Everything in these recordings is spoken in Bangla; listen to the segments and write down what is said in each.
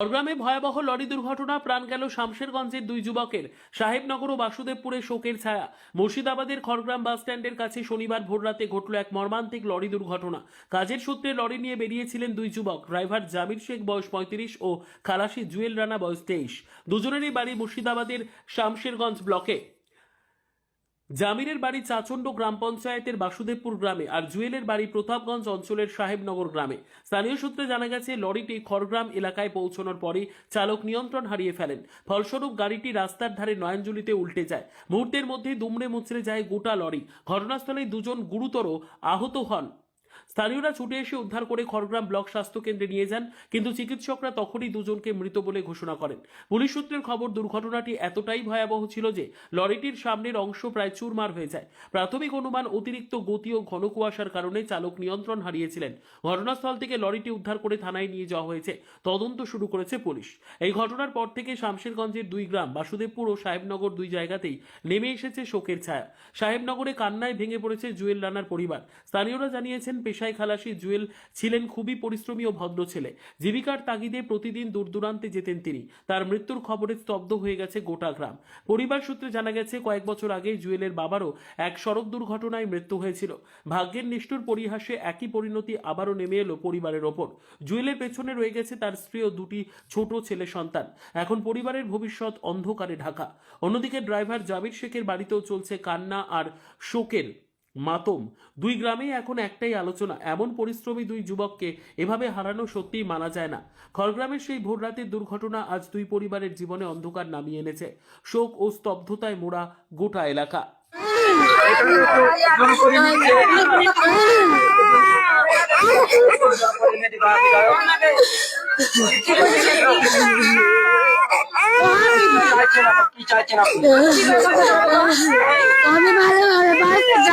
চট্টগ্রামে ভয়াবহ লরি দুর্ঘটনা, প্রাণ গেল শামশেরগঞ্জের দুই যুবকের। সাহেবনগর ও বাসুদেবপুরে শোকের ছায়া। মুর্শিদাবাদের খড়গ্রাম বাস স্ট্যান্ডের কাছে শনিবার ভোররাতে ঘটল এক মর্মান্তিক লরি দুর্ঘটনা। কাজের সূত্রে লরি নিয়ে বেরিয়েছিলেন দুই যুবক, ড্রাইভার জামির শেখ, বয়স পঁয়ত্রিশ, ও খালাসি জুয়েল রানা, বয়স তেইশ। দুজনেরই বাড়ি মুর্শিদাবাদের শামশেরগঞ্জ ব্লকে। জামিরের বাড়ি চাচণ্ড গ্রাম পঞ্চায়েতের বাসুদেবপুর গ্রামে আর জুয়েলের বাড়ি প্রতাপগঞ্জ অঞ্চলের সাহেবনগর গ্রামে। স্থানীয় সূত্রে জানা গেছে, লরিটি খড়গ্রাম এলাকায় পৌঁছানোর পরই চালক নিয়ন্ত্রণ হারিয়ে ফেলেন। ফলস্বরূপ গাড়িটি রাস্তার ধারে নয়নজুলিতে উল্টে যায়। মুহূর্তের মধ্যে দুমড়ে মুচড়ে যায় গোটা লরি। ঘটনাস্থলে দুজন গুরুতর আহত হন। স্থানীয়রা ছুটে এসে উদ্ধার করে খড়গ্রাম ব্লক স্বাস্থ্য কেন্দ্রে নিয়ে যান, কিন্তু চিকিৎসকরা তখনই দুজনকে মৃত বলে ঘোষণা করেন। পুলিশ সূত্রের খবর, দুর্ঘটনাটি এতটাই ভয়াবহ ছিল যে লরিটির সামনের অংশ প্রায় চুরমার হয়ে যায়। প্রাথমিক অনুমান অতিরিক্ত গতি ও ঘন কুয়াশার কারণে চালক নিয়ন্ত্রণ হারিয়েছিলেন। ঘটনাস্থল থেকে লরিটি উদ্ধার করে থানায় নিয়ে যাওয়া হয়েছে। তদন্ত শুরু করেছে পুলিশ। এই ঘটনার পর থেকে শামশেরগঞ্জের দুই গ্রাম, বাসুদেবপুর ও সাহেবনগর দুই জায়গাতেই নেমে এসেছে শোকের ছায়া। সাহেবনগরে কান্নায় ভেঙে পড়েছে জুয়েল রানার পরিবার। স্থানীয়রা জানিয়েছেন পেশায় খালাসি জুয়েল ছিলেন খুবই পরিশ্রমী ও ভদ্র ছেলে। জীবিকার তাগিদে প্রতিদিন দূর দূরান্তে যেতেন তিনি। তার মৃত্যুর খবরে স্তব্ধ হয়ে গেছে গোটা গ্রাম। পরিবার সূত্রে জানা গেছে, কয়েক বছর আগে জুয়েলের বাবারও এক সড়ক দুর্ঘটনায় মৃত্যু হয়েছিল। ভাগ্যের নিষ্ঠুর পরিহাসে একই পরিণতি আবারও নেমে এলো পরিবারের ওপর। জুয়েলের পেছনে রয়ে গেছে তার স্ত্রী ও দুটি ছোট ছেলে সন্তান। এখন পরিবারের ভবিষ্যৎ অন্ধকারে ঢাকা। অন্যদিকে ড্রাইভার জাবির শেখের বাড়িতেও চলছে কান্না আর শোকের মাতম। দুই গ্রামেই এখন একটাই আলোচনা, এমন পরিশ্রমী দুই যুবককে এভাবে হারানো সত্যিই মানা যায় না। খড়গ্রামের সেই ভোররাতের দুর্ঘটনা আজ দুই পরিবারের জীবনে অন্ধকার নামিয়ে এনেছে। শোক ও স্তব্ধতায় মোড়া গোটা এলাকা। আমি ভালোভাবে বাঁচতে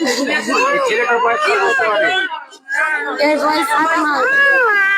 ছেলেটার বয়স এর বয়স মাস।